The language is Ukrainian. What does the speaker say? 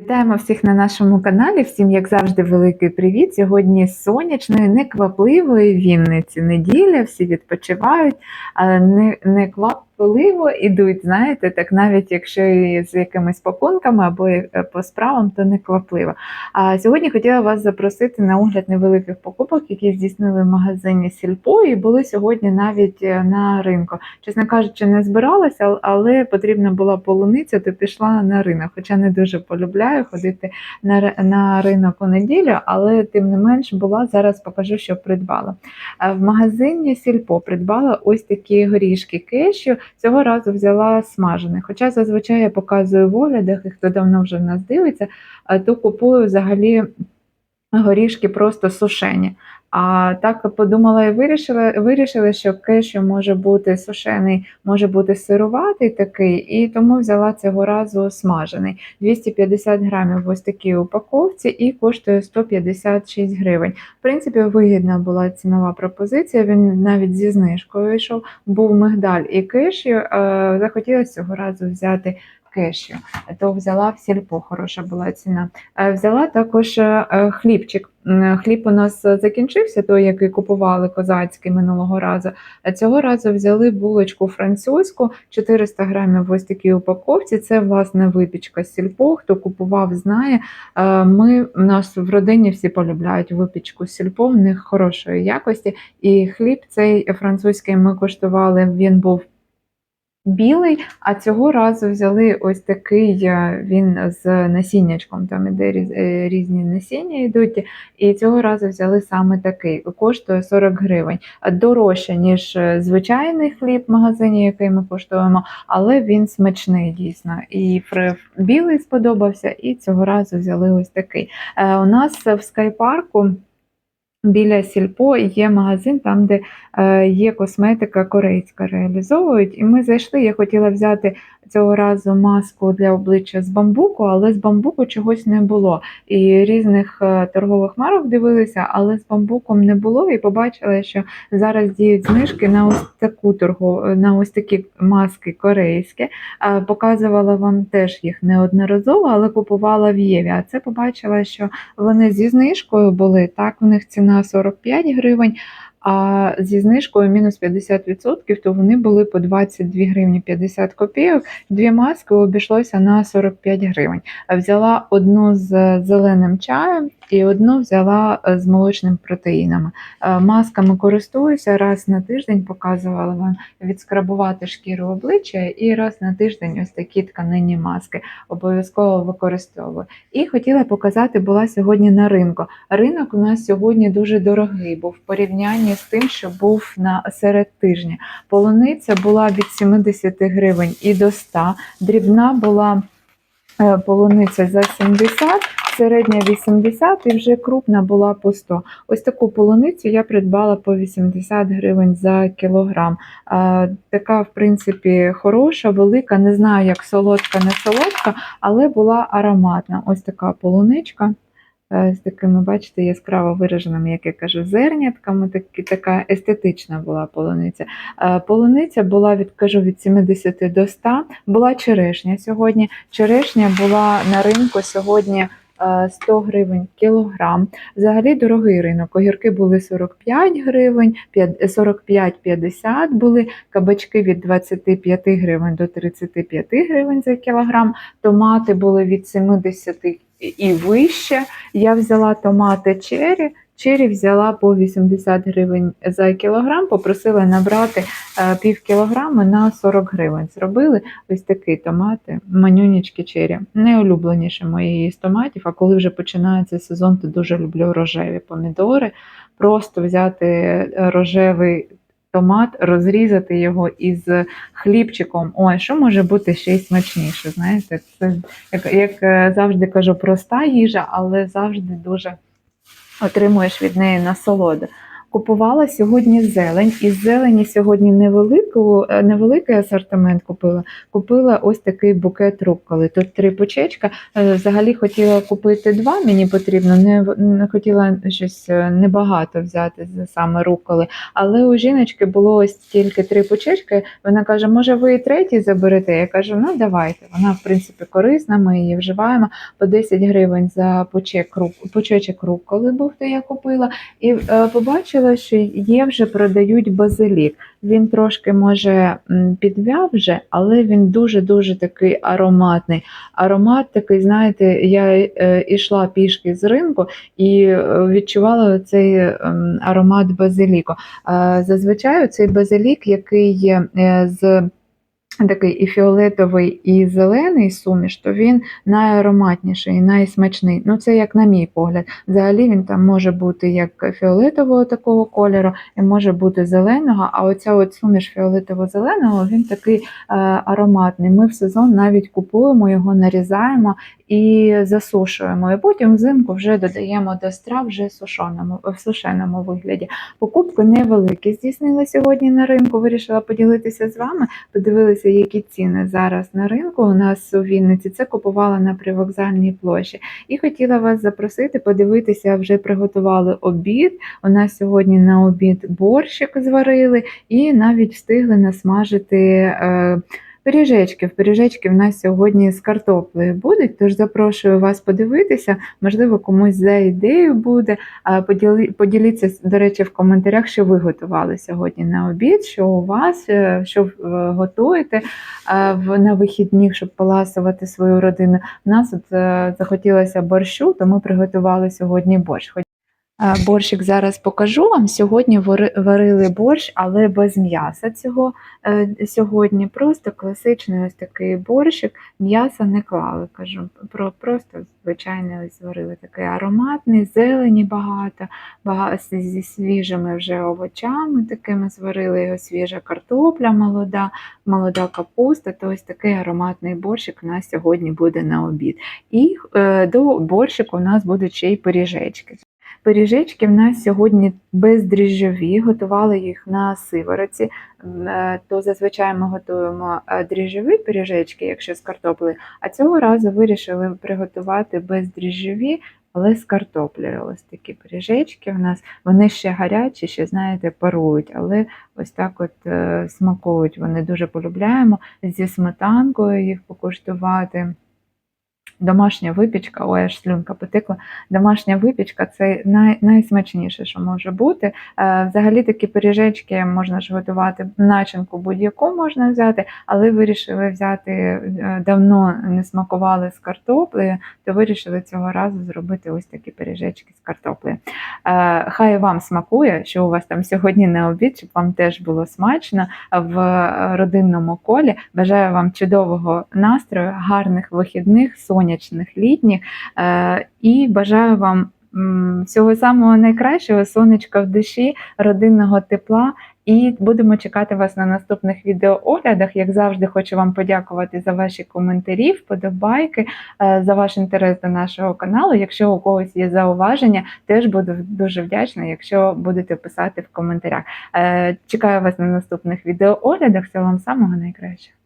Вітаємо всіх на нашому каналі. Всім, як завжди, великий привіт. Сьогодні з сонячної, неквапливої Вінниці. Неділя, всі відпочивають, але не, неквапливо ідуть. Знаєте, так навіть якщо з якимись пакунками або е, по справам, то неквапливо. А сьогодні хотіла вас запросити на огляд невеликих покупок, які здійснили в магазині Сільпо, і були сьогодні навіть е, на ринку. Чесно кажучи, не збиралася, але потрібна була полуниця, то пішла на ринок. Хоча не дуже полюбляю ходити на, на ринок у неділю, але тим не менш була. Зараз покажу, що придбала. В магазині Сільпо придбала ось такі горішки кешю. Цього разу взяла смажений. Хоча зазвичай я показую в оглядах, і хто давно вже в нас дивиться, то купую взагалі горішки просто сушені. А так подумала і вирішила, вирішила, що кешю може бути сушений, може бути сируватий такий, і тому взяла цього разу смажений. 250 грамів в ось такій упаковці і коштує 156 гривень. В принципі, вигідна була цінова пропозиція. Він навіть зі знижкою йшов. Був мигдаль і кешю. Е, захотілося цього разу взяти кешю. То взяла в сільпо, хороша була ціна. Е, Взяла також е, хлібчик. Хліб у нас закінчився, той, який купували козацький минулого разу. Цього разу взяли булочку французьку, 400 грамів в ось такій упаковці. Це власне випічка з сільпо. Хто купував, знає. Е, Ми у нас в родині всі полюбляють випічку з сільпо, в них хорошої якості. І хліб цей французький ми коштували. Він був білий, а цього разу взяли ось такий е, він з насіннячком, там іде е, різні насіння йдуть, і цього разу взяли саме такий. Коштує 40 гривень. Дорожче, ніж е, звичайний хліб в магазині, який ми коштуємо, але він смачний дійсно. І білий сподобався, і цього разу взяли ось такий. У нас в скайпарку. Біля сільпо є магазин, там, де е, є косметика корейська реалізовують. І ми зайшли. Я хотіла взяти цього разу маску для обличчя з бамбуку, але з бамбуку чогось не було. І різних е, торгових марок дивилися, але з бамбуком не було. І побачила, що зараз діють знижки на ось таку торгу, на ось такі маски корейські. Е, Показувала вам теж їх неодноразово, але купувала в Єві. А це побачила, що вони зі знижкою були. Так, у них ціна 45 гривень, а зі знижкою мінус 50%, то вони були по 22 гривні 50 копійок. Дві маски обійшлося на 45 гривень. Взяла одну з зеленим чаєм і одну взяла е, з молочним протеїнами. Е, Масками користуюся раз на тиждень, показувала вам відскрабувати шкіру обличчя і раз на тиждень ось такі тканинні маски обов'язково використовую. І хотіла показати, була сьогодні на ринку. Ринок у нас сьогодні дуже дорогий, був в порівнянні з тим, що був на серед тижня. Полуниця була від 70 гривень і до 100, дрібна була полуниця за 70, середня 80 і вже крупна була по 100. Ось таку полуницю я придбала по 80 гривень за кілограм. Е, Така, в принципі, хороша, велика, не знаю, як солодка, не солодка, але була ароматна. Ось така полуничка. Е, З такими, бачите, яскраво вираженими, як я кажу, зернятками, такі, така естетична була полуниця. Е, Полуниця була від, кажу, від 70 до 100. Була черешня сьогодні. Черешня була на ринку сьогодні е, 100 гривень кілограм. Взагалі дорогий ринок. Огірки були 45 гривень, п'ят- 45-50 були, кабачки від 25 гривень до 35 гривень за кілограм, томати були від 70 і вище. Я взяла томати чері. Чері взяла по 80 гривень за кілограм, попросила набрати е, пів кілограми на 40 гривень. Зробили ось такі томати, манюнічки чері. Найулюбленіше моєї з томатів, а коли вже починається сезон, то дуже люблю рожеві помідори. Просто взяти е, рожевий томат, розрізати його із хлібчиком. Ой, що може бути ще й смачніше? Знаєте, це як, як е, завжди кажу, проста їжа, але завжди дуже отримуєш від неї насолоду. Купувала сьогодні зелень. Із зелені сьогодні невелику, е, невеликий асортимент купила. Купила ось такий букет руколи. Тут три почечка. Е, Взагалі хотіла купити два, мені потрібно, не, не хотіла щось е, небагато взяти з- саме руколи. Але у жіночки було ось тільки три почечки. Вона каже, може, ви і третій заберете? Я кажу, ну давайте. Вона, в принципі, корисна, ми її вживаємо по 10 гривень за почечок руколи був, то я купила. І е, побачила, що є вже продають базилік. Він трошки може підвяв вже, але він дуже-дуже такий ароматний. Аромат такий, знаєте, я е, йшла пішки з ринку і е, відчувала цей ем, аромат базиліку. Е, Зазвичай цей базилік, який є е, з такий і фіолетовий, і зелений суміш, то він найароматніший, найсмачний. Ну, це як на мій погляд. Взагалі він там може бути як фіолетового такого кольору, і може бути зеленого. А оця от суміш фіолетово-зеленого, він такий е, ароматний. Ми в сезон навіть купуємо його, нарізаємо і засушуємо. І потім взимку вже додаємо до страв вже сушеному, в сушеному вигляді. Покупки невеликі здійснила сьогодні на ринку. Вирішила поділитися з вами. Подивилися, які ціни зараз на ринку у нас у Вінниці. Це купувала на привокзальній площі. І хотіла вас запросити подивитися, вже приготували обід. У нас сьогодні на обід борщик зварили і навіть встигли насмажити. Е, Пиріжечки. Пиріжечки в нас сьогодні з картоплею будуть, тож запрошую вас подивитися. Можливо, комусь за ідею буде. Поділіться, до речі, в коментарях, що ви готували сьогодні на обід, що у вас, е, що е, готуєте на вихідних, щоб поласувати свою родину. У нас от е, захотілося борщу, то ми приготували сьогодні борщ. Е, Борщик зараз покажу вам. Сьогодні варили борщ, але без м'яса цього е, сьогодні. Просто класичний ось такий борщик. М'яса не клали, кажу. Про просто звичайний ось зварили такий ароматний, зелені багато, багато зі свіжими вже овочами. Такими зварили його свіжа картопля молода, молода капуста. То ось такий ароматний борщик у нас сьогодні буде на обід. І е, до борщику у нас будуть ще й пиріжечки. Пиріжечки в нас сьогодні бездріжджові, готували їх на сивороці. Е, То зазвичай ми готуємо е, дріжджові пиріжечки, якщо з картоплею, а цього разу вирішили приготувати бездріжджові, але з картоплею. Ось такі пиріжечки в нас. Вони ще гарячі, ще, знаєте, парують, але ось так от е, смакують. Вони дуже полюбляємо зі сметанкою їх покуштувати. Домашня випічка, ой, аж слюнка потекла. Домашня випічка це най, найсмачніше, що може бути. Е, взагалі такі пиріжечки можна ж готувати, начинку будь-яку можна взяти, але вирішили взяти е, давно не смакували з картоплею, то вирішили цього разу зробити ось такі пиріжечки з картоплею. Е, хай вам смакує, що у вас там сьогодні на обід, щоб вам теж було смачно в родинному колі. Бажаю вам чудового настрою, гарних вихідних, сонячних літніх е, і бажаю вам всього самого найкращого, сонечка в душі, родинного тепла. І будемо чекати вас на наступних відеооглядах. Як завжди, хочу вам подякувати за ваші коментарі, вподобайки, е, за ваш інтерес до нашого каналу. Якщо у когось є зауваження, теж буду дуже вдячна, якщо будете писати в коментарях. Е, Чекаю вас на наступних відеооглядах. Всього вам самого найкращого.